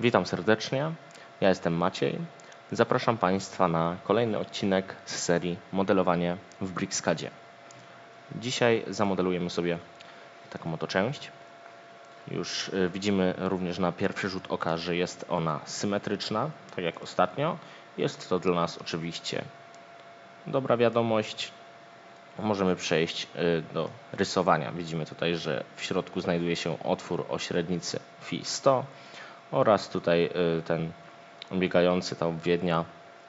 Witam serdecznie. Ja jestem Maciej. Zapraszam Państwa na kolejny odcinek z serii Modelowanie w BricsCADzie. Dzisiaj zamodelujemy sobie taką oto część. Już y, widzimy również na pierwszy rzut oka, że jest ona symetryczna, tak jak ostatnio. Jest to dla nas oczywiście dobra wiadomość. Możemy przejść y, do rysowania. Widzimy tutaj, że w środku znajduje się otwór o średnicy Φ 100 oraz tutaj y, ten biegający ta obwiednia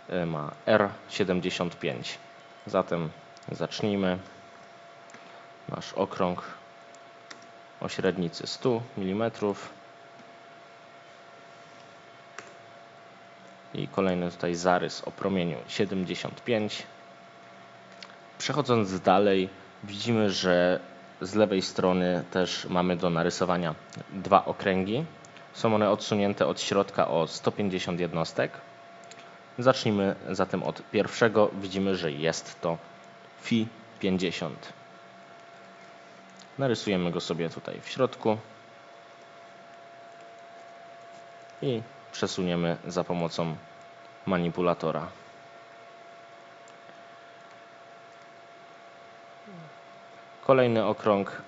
y, ma R75. Zatem zacznijmy. Nasz okrąg o średnicy 100 mm i kolejny tutaj zarys o promieniu 75 Przechodząc dalej widzimy, że z lewej strony też mamy do narysowania dwa okręgi są one odsunięte od środka o 150 jednostek. Zacznijmy zatem od pierwszego. Widzimy, że jest to Fi 50. Narysujemy go sobie tutaj w środku i przesuniemy za pomocą manipulatora. Kolejny okrąg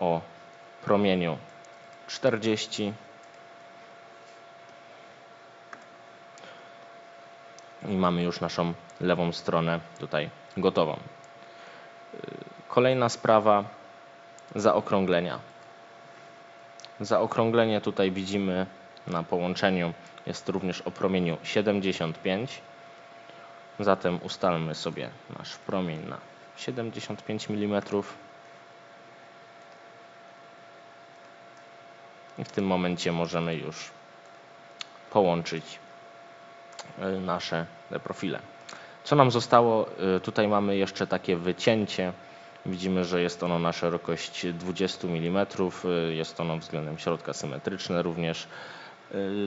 o promieniu 40 i mamy już naszą lewą stronę tutaj gotową. Kolejna sprawa zaokrąglenia. Zaokrąglenie tutaj widzimy na połączeniu jest również o promieniu 75. Zatem ustalmy sobie nasz promień na 75 mm. I w tym momencie możemy już połączyć nasze profile. Co nam zostało? E, tutaj mamy jeszcze takie wycięcie. Widzimy, że jest ono na szerokość 20 mm. E, jest ono względem środka symetryczne również,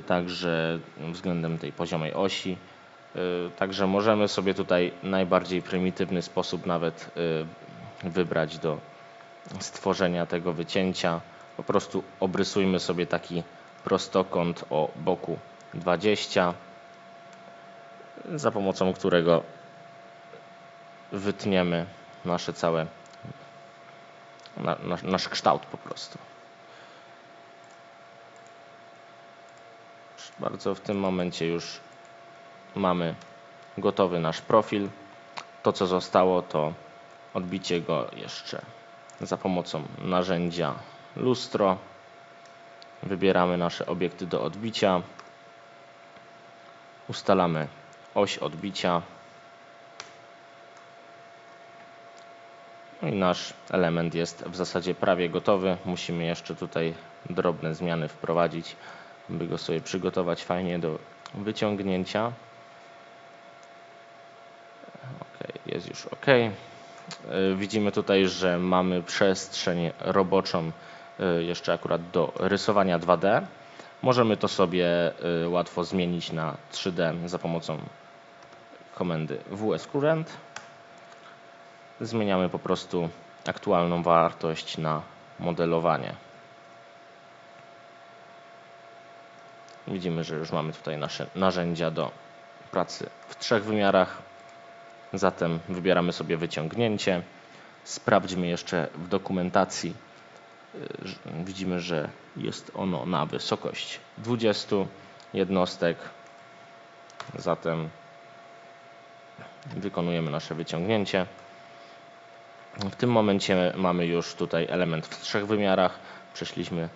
także względem tej poziomej osi. Także możemy sobie tutaj najbardziej prymitywny sposób nawet wybrać do stworzenia tego wycięcia. Po prostu obrysujmy sobie taki prostokąt o boku 20 za pomocą którego wytniemy nasze całe na, nasz, nasz kształt po prostu. Bardzo w tym momencie już mamy gotowy nasz profil. To co zostało to odbicie go jeszcze za pomocą narzędzia lustro. Wybieramy nasze obiekty do odbicia. Ustalamy oś odbicia. No i nasz element jest w zasadzie prawie gotowy. Musimy jeszcze tutaj drobne zmiany wprowadzić, by go sobie przygotować fajnie do wyciągnięcia. Ok, jest już ok. E, widzimy tutaj, że mamy przestrzeń roboczą e, jeszcze akurat do rysowania 2D. Możemy to sobie e, łatwo zmienić na 3D za pomocą komendy wscurrent. Zmieniamy po prostu aktualną wartość na modelowanie. Widzimy, że już mamy tutaj nasze narzędzia do pracy w trzech wymiarach. Zatem wybieramy sobie wyciągnięcie. Sprawdźmy jeszcze w dokumentacji. Widzimy, że jest ono na wysokość 20 jednostek. Zatem wykonujemy nasze wyciągnięcie. W tym momencie mamy już tutaj element w trzech wymiarach. Przeszliśmy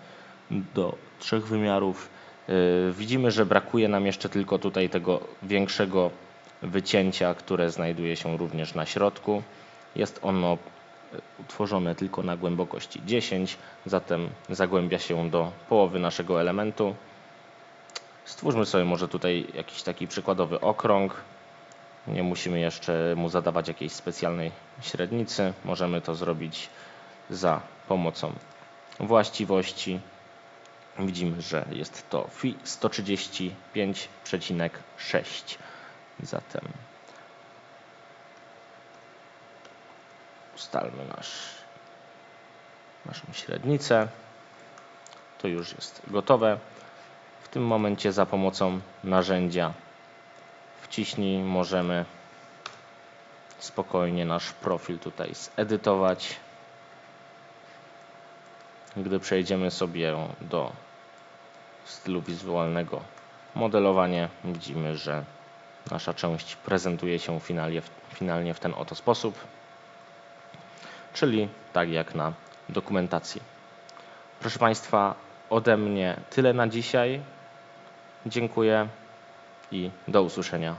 do trzech wymiarów. Y, widzimy, że brakuje nam jeszcze tylko tutaj tego większego wycięcia, które znajduje się również na środku. Jest ono utworzone tylko na głębokości 10, zatem zagłębia się do połowy naszego elementu. Stwórzmy sobie może tutaj jakiś taki przykładowy okrąg. Nie musimy jeszcze mu zadawać jakiejś specjalnej średnicy. Możemy to zrobić za pomocą właściwości. Widzimy, że jest to Fi 135,6. Zatem ustalmy nasz, naszą średnicę. To już jest gotowe. W tym momencie za pomocą narzędzia wciśnij możemy spokojnie nasz profil tutaj zedytować. Gdy przejdziemy sobie do stylu wizualnego modelowanie, widzimy, że nasza część prezentuje się finalnie, finalnie w ten oto sposób, czyli tak jak na dokumentacji. Proszę Państwa, ode mnie tyle na dzisiaj. Dziękuję i do usłyszenia.